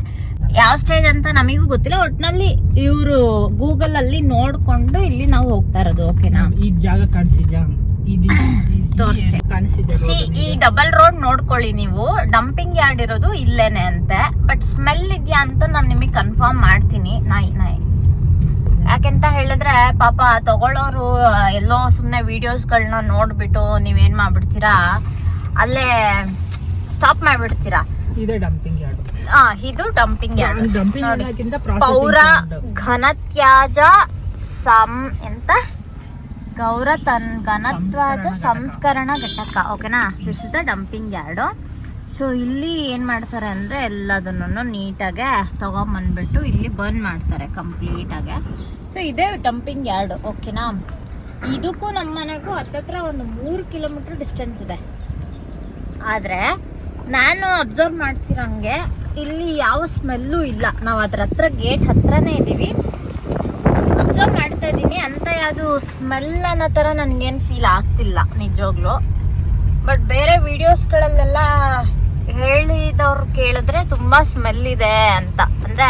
Speaker 1: ಯಾವ ಸ್ಟೇಜ್ ಅಂತ ನಮಗೂ ಗೊತ್ತಿಲ್ಲ. ಒಟ್ನಲ್ಲಿ ಇವರು ಗೂಗಲ್ ಅಲ್ಲಿ ನೋಡ್ಕೊಂಡು ಇಲ್ಲಿ ನಾವು ಹೋಗ್ತಾ ಇರೋದು ಓಕೆನಾ
Speaker 7: ಈ ಜಾಗ ಕಾಣಿಸಿದ್ಯಾ?
Speaker 1: ತೋರ್ಸ್ತೀನಿ. ಸಿ ಈ ಡಬಲ್ ರೋಡ್ ನೋಡ್ಕೊಳ್ಳಿ ನೀವು. ಡಂಪಿಂಗ್ ಯಾರ್ಡ್ ಇರೋದು ಇಲ್ಲೇನೆ ಅಂತೆ. ಬಟ್ ಸ್ಮೆಲ್ ಇದೆಯಾ ಅಂತ ನಾನು ನಿಮಗೆ ಕನ್ಫರ್ಮ್ ಮಾಡ್ತೀನಿ. ನಾಯಿ ನಾಯಿ. ಯಾಕೆಂತ ಹೇಳಿದ್ರೆ ಪಾಪ ತಗೊಳ್ಳೋರು ಎಲ್ಲೋ ಸುಮ್ಮನೆ ವಿಡಿಯೋಸ್ಗಳನ್ನ ನೋಡ್ಬಿಟ್ಟು ನೀವೇನ್ ಮಾಡ್ಬಿಡ್ತೀರಾ? ಅಲ್ಲೇ ಸ್ಟಾಪ್ ಮಾಡ್ಬಿಡ್ತೀರಾ?
Speaker 7: ಇದೆ ಡಂಪಿಂಗ್ ಯಾರ್ಡ್
Speaker 1: ಆ ಇದು ಡಂಪಿಂಗ್ ಯಾರ್ಡ್
Speaker 7: ಡಂಪಿಂಗ್
Speaker 1: ನೋಡಿ.
Speaker 7: ಯಾರ್ಡ್ಗಿಂತ
Speaker 1: ಪೌರ ಘನತ್ಯಾಜ ಸಂ ಎಂತ? ಗೌರ ತನ್ ಘನತ್ವಾಜ ಸಂಸ್ಕರಣ ಘಟಕ. ಓಕೆನಾ this is the dumping yard so ಇಲ್ಲಿ ಏನು ಮಾಡ್ತಾರೆ ಅಂದರೆ ಎಲ್ಲದನ್ನು ನೀಟಾಗೆ ತೊಗೊಂಬಂದ್ಬಿಟ್ಟು ಇಲ್ಲಿ ಬರ್ನ್ ಮಾಡ್ತಾರೆ ಕಂಪ್ಲೀಟಾಗೆ ಸೊ ಇದೇ ಡಂಪಿಂಗ್ ಯಾರ್ಡ್ ಓಕೆನಾ ಇದಕ್ಕೂ ನಮ್ಮ ಮನೆಗೂ ಹತ್ತತ್ರ ಒಂದು ಮೂರು ಕಿಲೋಮೀಟ್ರ್ ಡಿಸ್ಟೆನ್ಸ್ ಇದೆ. ಆದರೆ ನಾನು ಅಬ್ಸರ್ವ್ ಮಾಡ್ತಿರಂಗೆ ಇಲ್ಲಿ ಯಾವ ಸ್ಮೆಲ್ಲೂ ಇಲ್ಲ. ನಾವು ಅದ್ರ ಹತ್ರ ಗೇಟ್ ಹತ್ರನೇ ಇದ್ದೀವಿ ಅಬ್ಸರ್ವ್ ಮಾಡ್ತಾ ಇದ್ದೀನಿ ಅಂತ ಯಾವುದು ಸ್ಮೆಲ್ ಅನ್ನೋ ಥರ ನನಗೇನು ಫೀಲ್ ಆಗ್ತಿಲ್ಲ ನಿಜವಾಗ್ಲೂ. ಬಟ್ ಬೇರೆ ವಿಡಿಯೋಸ್ಗಳಲ್ಲೆಲ್ಲ ಹೇಳಿದವ್ರು ಕೇಳಿದ್ರೆ ತುಂಬ ಸ್ಮೆಲ್ ಇದೆ ಅಂತ. ಅಂದರೆ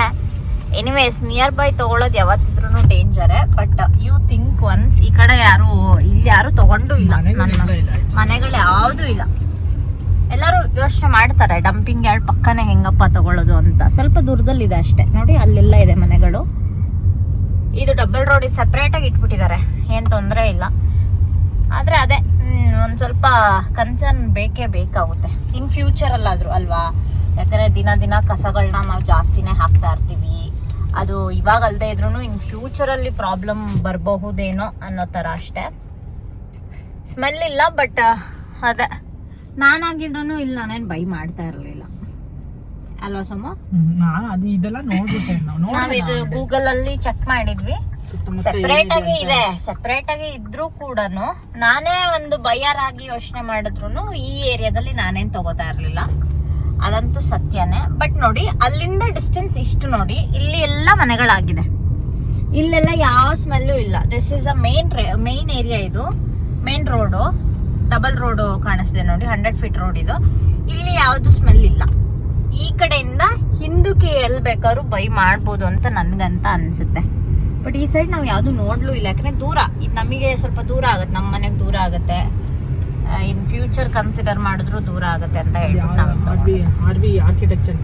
Speaker 1: ಎನಿವೇಸ್ ನಿಯರ್ ಬೈ ತೊಗೊಳೋದು ಯಾವತ್ತಿದ್ರೂ ಡೇಂಜರೇ ಬಟ್ ಯು ಥಿಂಕ್ ಒನ್ಸ್ ಈ ಕಡೆ ಯಾರು ಇಲ್ಲಿ ಯಾರು ತಗೊಂಡು ಇಲ್ಲ ನನ್ನ ಮನೆಗಳು ಯಾವುದೂ ಇಲ್ಲ. ಎಲ್ಲರೂ ಯೋಚನೆ ಮಾಡ್ತಾರೆ ಡಂಪಿಂಗ್ ಯಾರ್ಡ್ ಪಕ್ಕನೇ ಹೆಂಗಪ್ಪ ತಗೊಳ್ಳೋದು ಅಂತ. ಸ್ವಲ್ಪ ದೂರದಲ್ಲಿದೆ ಅಷ್ಟೇ. ನೋಡಿ ಅಲ್ಲೆಲ್ಲ ಇದೆ ಮನೆಗಳು. ಇದು ಡಬಲ್ ರೋಡ್ ಸೆಪರೇಟ್ ಆಗಿ ಇಟ್ಬಿಟ್ಟಿದ್ದಾರೆ. ಏನು ತೊಂದರೆ ಇಲ್ಲ. ಆದ್ರೆ ಅದೇ ಒಂದು ಸ್ವಲ್ಪ ಕನ್ಸರ್ನ್ ಬೇಕೇ ಬೇಕಾಗುತ್ತೆ. ಇನ್ ಫ್ಯೂಚರ್ ಅಲ್ಲಾದ್ರು ಅಲ್ವಾ? ಯಾಕಂದ್ರೆ ದಿನ ದಿನ ಕಸಗಳನ್ನ ನಾವು ಜಾಸ್ತಿನೇ ಹಾಕ್ತಾ ಇರ್ತೀವಿ. ಅದು ಇವಾಗ ಅಲ್ಲದೆ ಇದ್ರೂ ಇನ್ ಫ್ಯೂಚರ್ ಅಲ್ಲಿ ಪ್ರಾಬ್ಲಮ್ ಬರಬಹುದೇನೋ ಅನ್ನೋ ಥರ ಅಷ್ಟೇ. ಸ್ಮೆಲ್ ಇಲ್ಲ ಬಟ್ ಅದೇ ನಾನಾಗಿದ್ರೂ ಇಲ್ಲಿ, ನಾನೇನು ಬೈ ಮಾಡ್ತಾ ಇರಲಿಲ್ಲ. ಅಲ್ವಾ ಸೋಮ?
Speaker 7: ಹ್ಮ್, ಅದು ಇದೆಲ್ಲ ನೋಡ್ಬಿಟ್ಟೆ
Speaker 1: ನಾವಿದು ಗೂಗಲ್ ಅಲ್ಲಿ ಚೆಕ್ ಮಾಡಿದ್ವಿ. ಸೆಪರೇಟ್ ಆಗಿ ಇದೆ. ಸೆಪರೇಟ್ ಆಗಿ ಇದ್ರೂ ಕೂಡ ನಾನೇ ಒಂದು ಬಯರ್ ಆಗಿ ಯೋಚನೆ ಮಾಡಿದ್ರು ಈ ಏರಿಯಾದಲ್ಲಿ ನಾನೇನ್ ತಗೋತಾ ಇರ್ಲಿಲ್ಲ. ಅದಂತೂ ಸತ್ಯನೇ. ಬಟ್ ನೋಡಿ ಅಲ್ಲಿಂದ ಡಿಸ್ಟೆನ್ಸ್ ಇಷ್ಟು ನೋಡಿ ಇಲ್ಲಿ ಎಲ್ಲ ಮನೆಗಳಾಗಿದೆ. ಇಲ್ಲೆಲ್ಲ ಯಾವ ಸ್ಮೆಲ್ಲೂ ಇಲ್ಲ. This is a main main area ಇದು. ಮೇನ್ ರೋಡು ಡಬಲ್ ರೋಡು ಕಾಣಿಸ್ತಿದೆ ನೋಡಿ ಹಂಡ್ರೆಡ್ ಫೀಟ್ ರೋಡ್ ಇದು. ಇಲ್ಲಿ ಯಾವುದು ಸ್ಮೆಲ್ ಇಲ್ಲ. ಈ ಕಡೆಯಿಂದ ಹಿಂದಕ್ಕೆ ಎಲ್ಲಿ ಬೇಕಾದ್ರು ಬೈ ಮಾಡ್ಬೋದು ಅಂತ ನನ್ಗಂತ ಅನ್ಸುತ್ತೆ. ಬಟ್ ಈ ಸೈಡ್ ನಾವು ಯಾವುದು ನೋಡ್ಲೂ ಇಲ್ಲ. ಯಾಕಂದ್ರೆ ದೂರ ಇದು ನಮಗೆ ಸ್ವಲ್ಪ ದೂರ ಆಗುತ್ತೆ ನಮ್ಮ ಮನೆಗೆ ದೂರ ಆಗುತ್ತೆ. ಇನ್ ಫ್ಯೂಚರ್ ಕನ್ಸಿಡರ್ ಮಾಡಿದ್ರು ದೂರ ಆಗುತ್ತೆ ಅಂತ ಹೇಳ್ಬಿಟ್ಟು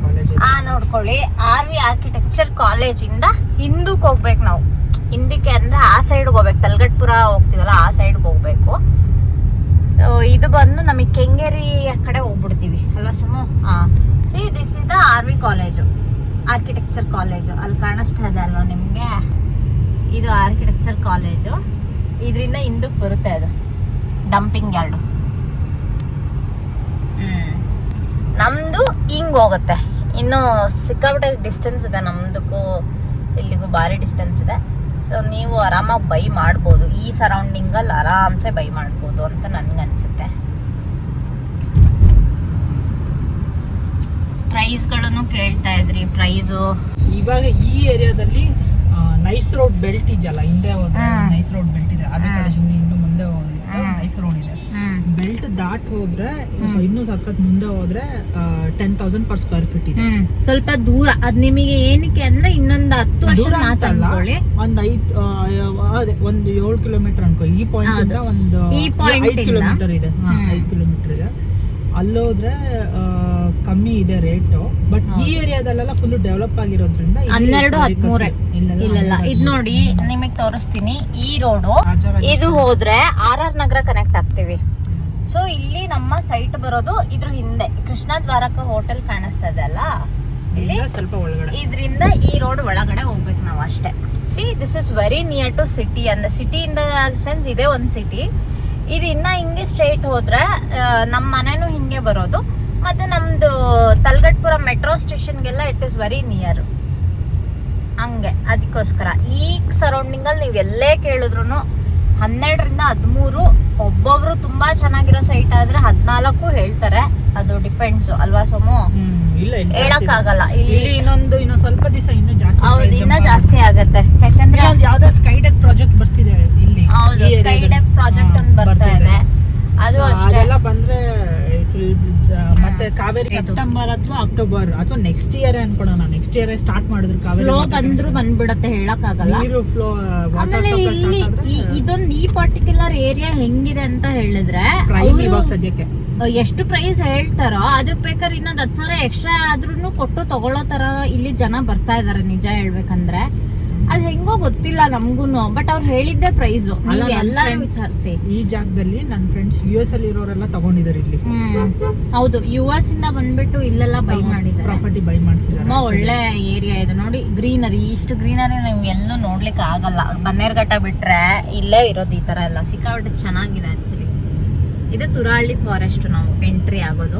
Speaker 7: ಕಾಲೇಜ್
Speaker 1: ಆ ನೋಡ್ಕೊಳ್ಳಿ. ಆರ್ ವಿ ಆರ್ಕಿಟೆಕ್ಚರ್ ಕಾಲೇಜಿಂದ ಹಿಂದಕ್ಕೆ ಹೋಗ್ಬೇಕು ನಾವು. ಹಿಂದಕ್ಕೆ ಅಂದ್ರೆ ಆ ಸೈಡ್ಗೆ ಹೋಗ್ಬೇಕು. ತಲಗಟ್ಪುರ ಹೋಗ್ತೀವಲ್ಲ ಆ ಸೈಡ್ಗೆ ಹೋಗ್ಬೇಕು. ಇದು ಬಂದು ನಮಗೆ ಕೆಂಗೇರಿ ಕಡೆ ಹೋಗ್ಬಿಡ್ತೀವಿ. ಅಲ್ವಾ ಸುಮು? ಹಾ see this is the R V college architecture college ಅಲ್ಲಿ ಕಾಣಿಸ್ತಾ ಇದೆ ಅಲ್ವಾ ನಿಮಗೆ? ಇದು ಆರ್ಕಿಟೆಕ್ಚರ್ ಕಾಲೇಜು ಇದರಿಂದ ಹಿಂದಕ್ಕೆ ಬರುತ್ತೆ ಅದು. ಡಂಪಿಂಗ್ ಯಾರ್ಡು ಹ್ಞೂ ನಮ್ಮದು ಹಿಂಗ್ ಹೋಗುತ್ತೆ. ಇನ್ನು ಸಿಕ್ಕಾಪಟ್ಟೆ ಡಿಸ್ಟೆನ್ಸ್ ಇದೆ ನಮ್ಮದಕ್ಕೂ ಇಲ್ಲಿಗೂ ಭಾರಿ ಡಿಸ್ಟೆನ್ಸ್ ಇದೆ. ಸೊ ನೀವು ಆರಾಮಾಗಿ ಬೈ ಮಾಡ್ಬೋದು. ಈ ಸರೌಂಡಿಂಗಲ್ಲಿ ಆರಾಮ್ಸೆ ಬೈ ಮಾಡ್ಬೋದು ಅಂತ ನನ್ಗನ್ಸುತ್ತೆ ಪ್ರೈಸ್ಗಳನ್ನು ಕೇಳ್ತಾ ಇದ್ರಿ ಪ್ರೈಸು
Speaker 7: ಇವಾಗ ಈ ಏರಿಯಾದಲ್ಲಿ ನೈಸ್ ರೋಡ್ ಬೆಲ್ಟ್ ಇದೆಯಲ್ಲ ಹಿಂದೆ ಹೋದ್ರೆ ನೈಸ್ ರೋಡ್ ಬೆಲ್ಟ್ ಇದೆ. ಅದೇ ಇನ್ನು ಮುಂದೆ ಹೋದ್ರೆ ನೈಸ್ ರೋಡ್ ಇದೆ. ಬೆಲ್ಟ್ ದಾಟ್ ಹೋದ್ರೆ ಇನ್ನೂ ಸಖತ್ ಮುಂದೆ ಹೋದ್ರೆ ten thousand per square feet ಇದೆ.
Speaker 1: ಸ್ವಲ್ಪ ದೂರ ಅದ್ ನಿಮಗೆ ಏನಕ್ಕೆ ಅಂದ್ರೆ ಇನ್ನೊಂದು ಹತ್ತು ವರ್ಷ ಮಾತಾಡ್ಕೊಳ್ಳಿ
Speaker 7: ಒಂದ್ ಐದ್ ಅದೇ ಒಂದ್ ಏಳು ಕಿಲೋಮೀಟರ್ ಅನ್ಕೋ ಈ ಪಾಯಿಂಟ್ ಇಂದ ಒಂದು ಐದ್ ಕಿಲೋಮೀಟರ್ ಇದೆ. ಐದ್ ಕಿಲೋಮೀಟರ್ ಇದೆ. ಅಲ್ಲೋದ್ರೆ ಕಮ್ಮಿ ಇದೆ ರೇಟ್ ಬಟ್ ಈ ಏರಿಯಾದಲ್ಲೆಲ್ಲ ಫುಲ್ ಡೆವಲಪ್ ಆಗಿರೋದ್ರಿಂದ
Speaker 1: ಹನ್ನೆರಡು ಹದಿಮೂರ.
Speaker 7: ಇಲ್ಲ ಇಲ್ಲಲ್ಲ
Speaker 1: ಇದ್ ನೋಡಿ ನಿಮಗ್ ತೋರಿಸ್ತೀನಿ. ಈ ರೋಡು ಇದು ಹೋದ್ರೆ ಆರ್ ಆರ್ ನಗರ ಕನೆಕ್ಟ್ ಆಗ್ತೀವಿ. ಸೊ ಇಲ್ಲಿ ನಮ್ಮ ಸೈಟ್ ಬರೋದು ಇದ್ರ ಹಿಂದೆ. ಕೃಷ್ಣ ದ್ವಾರಕ ಹೋಟೆಲ್ ಕಾಣಿಸ್ತಾ ಇದೆ ಅಲ್ಲ? ಇಲ್ಲಿ
Speaker 7: ಸ್ವಲ್ಪ ಒಳಗಡೆ.
Speaker 1: ಇದ್ರಿಂದ ಈ ರೋಡ್ ಒಳಗಡೆ ಹೋಗ್ಬೇಕು ನಾವು ಅಷ್ಟೇ. See this is very near to city ಅಂದ್ರೆ ಇಂದ ಸೆನ್ಸ್ ಇದೆ ಒಂದು ಸಿಟಿ ಇದು ಇನ್ನ ಹಿಂಗೆ ಸ್ಟ್ರೈಟ್ ಹೋದ್ರೆ ನಮ್ಮ ಮನೆನೂ ಹಿಂಗೆ ಬರೋದು. ಮತ್ತೆ ನಮ್ದು ತಲ್ಗಟ್ಪುರ ಮೆಟ್ರೋ ಸ್ಟೇಷನ್ಗೆಲ್ಲ ಇಟ್ ಇಸ್ ವೆರಿ ನಿಯರ್ ಹಂಗೆ ಅದಕ್ಕೋಸ್ಕರ. ಈ ಸರೌಂಡಿಂಗಲ್ಲಿ ನೀವು ಎಲ್ಲೇ ಕೇಳಿದ್ರು ಹನ್ನೆರಡರಿಂದ ಹದಿಮೂರು ಒಬ್ಬೊಬ್ರು ತುಂಬಾ ಚೆನ್ನಾಗಿರೋ ಸೈಟ್ ಆದ್ರೆ ಹದಿನಾಲ್ಕು ಹೇಳ್ತಾರೆ. ಅದು ಡಿಪೆಂಡ್ಸ್ ಅಲ್ವಾ ಸೋಮು? ಹೇಳಕ್ಕಾಗಲ್ಲ. ಇಲ್ಲಿ
Speaker 7: ಇನ್ನೊಂದು ಇನ್ನೊಂದು ಸ್ವಲ್ಪ ದಿವಸ ಇನ್ನೂ ಜಾಸ್ತಿ
Speaker 1: ಹೌದು ಇನ್ನೂ ಜಾಸ್ತಿ ಆಗತ್ತೆ. ಯಾಕಂದ್ರೆ.
Speaker 7: ಯಾವ್ದೋ ಸ್ಕೈಡೆಕ್ ಪ್ರಾಜೆಕ್ಟ್ ಬರ್ತಿದೆ ಇಲ್ಲಿ.
Speaker 1: ಹೌದು
Speaker 7: ಈ
Speaker 1: ಸ್ಕೈ
Speaker 7: area
Speaker 1: ಡೆಕ್
Speaker 7: ದಲ್ಲಿ.
Speaker 1: ಪ್ರಾಜೆಕ್ಟ್ ಅಂತ ಬರ್ತಾ ಇದೆ. ಅದು
Speaker 7: ಅಷ್ಟೆಲ್ಲ
Speaker 1: ಅಷ್ಟೇ.
Speaker 7: ಬಂದ್ರೆ ಮತ್ತೆ ಕಾವೇರಿ ಸೆಪ್ಟೆಂಬರ್ ಅಥವಾ ಅಕ್ಟೋಬರ್ ಅಥವಾ ನೆಕ್ಸ್ಟ್ ಇಯರ್ ಅನ್ಕೊಳೋಣ. ನೆಕ್ಸ್ಟ್ ಇಯರ್ ಸ್ಟಾರ್ಟ್ ಮಾಡಿದ್ರು ಕಾವೇರಿ
Speaker 1: ಫ್ಲೋ ಬಂದ್ರು. ಬಂದ್ಬಿಡತ್ತೆ ಹೇಳಕ್ಕಾಗಲ್ಲ.
Speaker 7: ನೀರು ಫ್ಲೋ
Speaker 1: ಆಮೇಲೆ ಇಲ್ಲಿ ಇದೊಂದು ಈ ಪರ್ಟಿಕ್ಯುಲರ್ ಏರಿಯಾ ಹೆಂಗಿದೆ ಅಂತ ಹೇಳಿದ್ರೆ
Speaker 7: ಪ್ರೈಮ್
Speaker 1: ಅವ್ರು
Speaker 7: ಇವಾಗ ಸದ್ಯಕ್ಕೆ.
Speaker 1: ಎಷ್ಟು ಪ್ರೈಸ್ ಹೇಳ್ತಾರೋ ಅದಕ್ಕೆ ಬೇಕಾದ್ರೆ ಇನ್ನೊಂದು ಹತ್ತು ಸಾವಿರ ಎಕ್ಸ್ಟ್ರಾ ಆದ್ರೂ ಕೊಟ್ಟು ತಗೊಳ್ಳೋ ತರ ಇಲ್ಲಿ ಜನ ಬರ್ತಾ ಇದಾರೆ ನಿಜ ಹೇಳ್ಬೇಕಂದ್ರೆ. ಅದ್ ಹೆಂಗೋ ಗೊತ್ತಿಲ್ಲ ನಮ್ಗೂನು ಬಟ್ ಅವ್ರು ಹೇಳಿದ್ದೆ ಪ್ರೈಸ್
Speaker 7: ಅಲ್ಲ,
Speaker 1: ನೀವು
Speaker 7: ನನ್
Speaker 1: ಎಲ್ಲರೂ
Speaker 7: friend-
Speaker 1: ವಿಚಾರಿಸಿ.
Speaker 7: ಈ ಜಾಗದಲ್ಲಿ ನನ್ನ ಫ್ರೆಂಡ್ಸ್ ಯು ಎಸ್ ಅಲ್ಲಿ ಇರೋರೆಲ್ಲ ತಗೊಂಡಿದ್ದಾರೆ ಇಲ್ಲಿ.
Speaker 1: ಹ್ಮ್. ಹೌದು ಯು ಎಸ್ ಇಂದ ಬಂದ್ಬಿಟ್ಟು ಇಲ್ಲೆಲ್ಲ ಬೈ ಮಾಡಿದ್ದಾರೆ.
Speaker 7: ಪ್ರಾಪರ್ಟಿ ಬೈ ಮಾಡ್ತಿದ್ದಾರೆ
Speaker 1: ತುಂಬಾ ಒಳ್ಳೆ ಏರಿಯಾ ಇದು. ನೋಡಿ ಗ್ರೀನರಿ ಇಷ್ಟು ಗ್ರೀನರಿ ನೀವು ಎಲ್ಲೂ ನೋಡ್ಲಿಕ್ಕೆ ಆಗಲ್ಲ. ಬನ್ನೇರ್ಘಟ್ಟ ಬಿಟ್ರೆ ಇಲ್ಲೇ ಇರೋದು ಈ ತರ ಎಲ್ಲ. ಸಿಕ್ಕಾಪಟ್ಟೆ ಚೆನ್ನಾಗಿದೆ ಆಕ್ಚುಲಿ ಇದು ತುರಾಳಿ ಫಾರೆಸ್ಟ್ ನಾವು ಎಂಟ್ರಿ ಆಗೋದು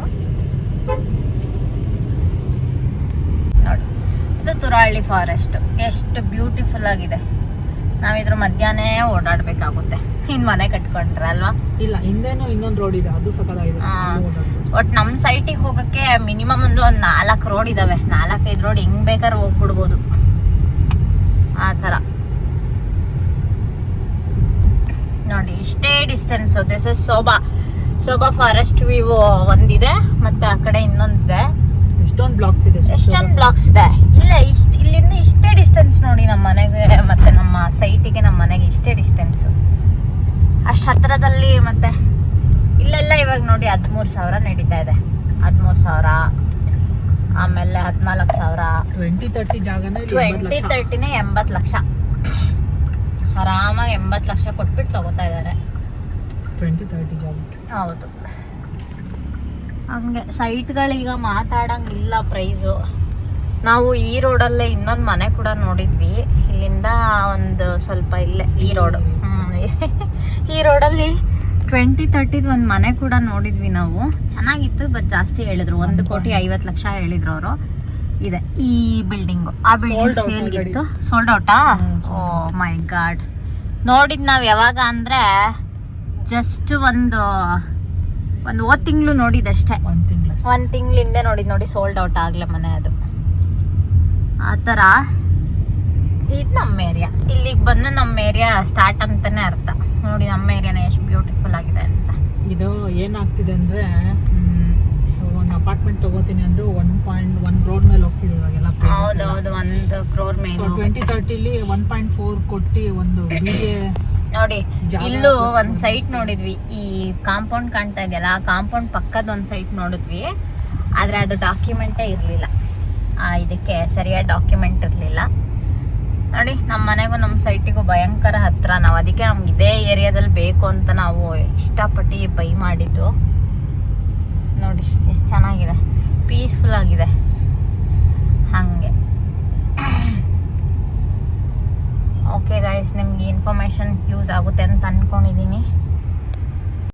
Speaker 1: ನೋಡಿ ಇದು ತುರಾಳಿ ಫಾರೆಸ್ಟ್ ಎಷ್ಟು ಬ್ಯೂಟಿಫುಲ್ ಆಗಿದೆ. ನಾವಿದ್ರ ಮಧ್ಯಾಹ್ನ ಓಡಾಡ್ಬೇಕಾಗುತ್ತೆ. ಇನ್ ಮನೆ ಕಟ್ಕೊಂಡ್ರೆ ಅಲ್ವಾ?
Speaker 7: ಇಲ್ಲ ಹಿಂದೆನೂ ಇನ್ನೊಂದು ರೋಡ್ ಇದೆ ಅದು ಸಕಲಾಗಿದೆ.
Speaker 1: ಒಟ್ ನಮ್ ಸೈಟಿಗೆ ಹೋಗಕ್ಕೆ ಮಿನಿಮಮ್ ಒಂದು ಒಂದ್ ನಾಲ್ಕು ರೋಡ್ ಇದಾವೆ. ನಾಲ್ಕೈದು ರೋಡ್ ಹೆಂಗ್ ಬೇಕಾದ್ರೆ ಹೋಗ್ಬಿಡ್ಬೋದು. ಆ ಥರ. ನೋಡಿ ಇಷ್ಟೇ distance this is Sobha Sobha forest view ಒಂದಿದೆ ಮತ್ತೆ ಆ ಕಡೆ ಇನ್ನೊಂದಿದೆ.
Speaker 7: ಎಷ್ಟೊಂದು ಬ್ಲಾಕ್ಸ್ ಇದೆ
Speaker 1: ಎಷ್ಟೊಂದು ಬ್ಲಾಕ್ಸ್ ಇದೆ. ಇಲ್ಲ ಇಷ್ಟು ಇಲ್ಲಿಂದ ಇಷ್ಟೇ ಡಿಸ್ಟೆನ್ಸ್ ನೋಡಿ ನಮ್ಮ ಮನೆಗೆ ಮತ್ತೆ ನಮ್ಮ ಸೈಟಿಗೆ ನಮ್ಮ ಮನೆಗೆ ಇಷ್ಟೇ ಡಿಸ್ಟೆನ್ಸ್ ಅಷ್ಟು ಹತ್ತಿರದಲ್ಲಿ ಮತ್ತೆ ಇಲ್ಲೆಲ್ಲ ಇವಾಗ ನೋಡಿ ಹದಿಮೂರು ಸಾವಿರ ನಡೀತಾ ಇದೆ. ಹದಿಮೂರು ಸಾವಿರ ಆಮೇಲೆ ಹದಿನಾಲ್ಕು ಸಾವಿರ.
Speaker 7: ಟ್ವೆಂಟಿ ತರ್ಟಿ ಜಾಗ
Speaker 1: ಟ್ವೆಂಟಿ ತರ್ಟಿನೇ ಎಂಬತ್ತು ಲಕ್ಷ. ಆರಾಮಾಗಿ ಎಂಬತ್ತು ಲಕ್ಷ ಕೊಟ್ಬಿಟ್ಟು ತಗೋತಾ ಇದ್ದಾರೆ.
Speaker 7: ಟ್ವೆಂಟಿ ತರ್ಟಿ ಜಾಗಕ್ಕೆ.
Speaker 1: ಹೌದು. ಹಂಗೆ ಸೈಟ್ಗಳೀಗ ಮಾತಾಡಂಗಿಲ್ಲ ಪ್ರೈಸು. ನಾವು ಈ ರೋಡಲ್ಲೇ ಇನ್ನೊಂದು ಮನೆ ಕೂಡ ನೋಡಿದ್ವಿ. ಇಲ್ಲಿಂದ ಒಂದು ಸ್ವಲ್ಪ ಇಲ್ಲೇ ಈ ರೋಡ್. ಈ ರೋಡಲ್ಲಿ ಟ್ವೆಂಟಿ ತರ್ಟಿದ್ ಒಂದು ಮನೆ ಕೂಡ ನೋಡಿದ್ವಿ ನಾವು. ಚೆನ್ನಾಗಿತ್ತು ಬಟ್ ಜಾಸ್ತಿ ಹೇಳಿದ್ರು. ಒಂದು ಕೋಟಿ ಐವತ್ತು ಲಕ್ಷ ಹೇಳಿದ್ರು ಅವರು. ಇದೆ. ಈ ಬಿಲ್ಡಿಂಗು. ಆ ಬಿಲ್ಡಿಂಗ್
Speaker 7: out
Speaker 1: ಸೇಲ್ಗಿತ್ತು. ಸೋಲ್ಡ್ ಔಟಾ ಓ ಮೈ ಗಾಡ್ ನೋಡಿದ್ ನಾವು ಯಾವಾಗ ಅಂದರೆ ಜಸ್ಟ್ ಒಂದು ಒಂದು ಓದ್ ತಿಂಗಳು ನೋಡಿದಷ್ಟೇ.
Speaker 7: ಒಂದು ತಿಂಗಳ
Speaker 1: ಒಂದು ತಿಂಗಳಿಂದ ನೋಡಿದ್ ನೋಡಿ ಸೋಲ್ಡ್ ಔಟ್ ಆಗಲೆ ಮನೆ ಅದು. ಆ ಥರ ಇದು ನಮ್ಮ ಏರಿಯಾ ಇಲ್ಲಿಗೆ ಬಂದು ನಮ್ಮ ಏರಿಯಾ ಸ್ಟಾರ್ಟ್ ಅಂತಾನೆ ಅರ್ಥ. ನೋಡಿ ನಮ್ಮ ಏರಿಯಾನ ಎಷ್ಟು ಬ್ಯೂಟಿಫುಲ್ ಆಗಿದೆ ಅಂತ.
Speaker 7: ಇದು ಏನಾಗ್ತಿದೆ ಅಂದ್ರೆ ಒಂದು ಅಪಾರ್ಟ್ಮೆಂಟ್ ತಗೋತೀನಿ ಅಂದ್ರೆ ಒನ್ ಪಾಯಿಂಟ್ ಒನ್ ರೋಡ್ ಮೇಲೆ ಹೋಗ್ತಿದೆ ಇವಾಗೆಲ್ಲ
Speaker 1: ಹೌದೌದು ಒಂದು ಕ್ರೋರ್ ಮೇಲೆ
Speaker 7: ಟ್ವೆಂಟಿ ತರ್ಟಿಲಿ ಒನ್ ಪಾಯಿಂಟ್ ಫೋರ್ ಕೊಟ್ಟು ಒಂದು ಬಿಗೆ
Speaker 1: ನೋಡಿ ಇಲ್ಲೂ ಒಂದ್ ಸೈಟ್ ನೋಡಿದ್ವಿ. ಈ ಕಾಂಪೌಂಡ್ ಕಾಣ್ತಾ ಇದೆಯಲ್ಲ ಆ ಕಾಂಪೌಂಡ್ ಪಕ್ಕದ ಒಂದ್ ಸೈಟ್ ನೋಡಿದ್ವಿ. ಆದ್ರೆ ಅದು ಡಾಕ್ಯುಮೆಂಟೇ ಇರಲಿಲ್ಲ. ಇದಕ್ಕೆ ಸರಿಯಾದ ಡಾಕ್ಯುಮೆಂಟ್ ಇರಲಿಲ್ಲ. ನೋಡಿ ನಮ್ಮ ಮನೆಗೂ ನಮ್ಮ ಸೈಟಿಗೂ ಭಯಂಕರ ಹತ್ರ. ನಾವು ಅದಕ್ಕೆ ನಮ್ಗೆ ಇದೇ ಏರಿಯಾದಲ್ಲಿ ಬೇಕು ಅಂತ ನಾವು ಇಷ್ಟಪಟ್ಟು ಬೈ ಮಾಡಿದ್ದು. ನೋಡಿ ಎಷ್ಟು ಚೆನ್ನಾಗಿದೆ. ಪೀಸ್ಫುಲ್ ಆಗಿದೆ. ಹಾಗೆ. ಓಕೆ ಗೈಸ್ ನಿಮಗೆ ಇನ್ಫಾರ್ಮೇಷನ್ ಯೂಸ್ ಆಗುತ್ತೆ ಅಂತ ಅಂದ್ಕೊಂಡಿದ್ದೀನಿ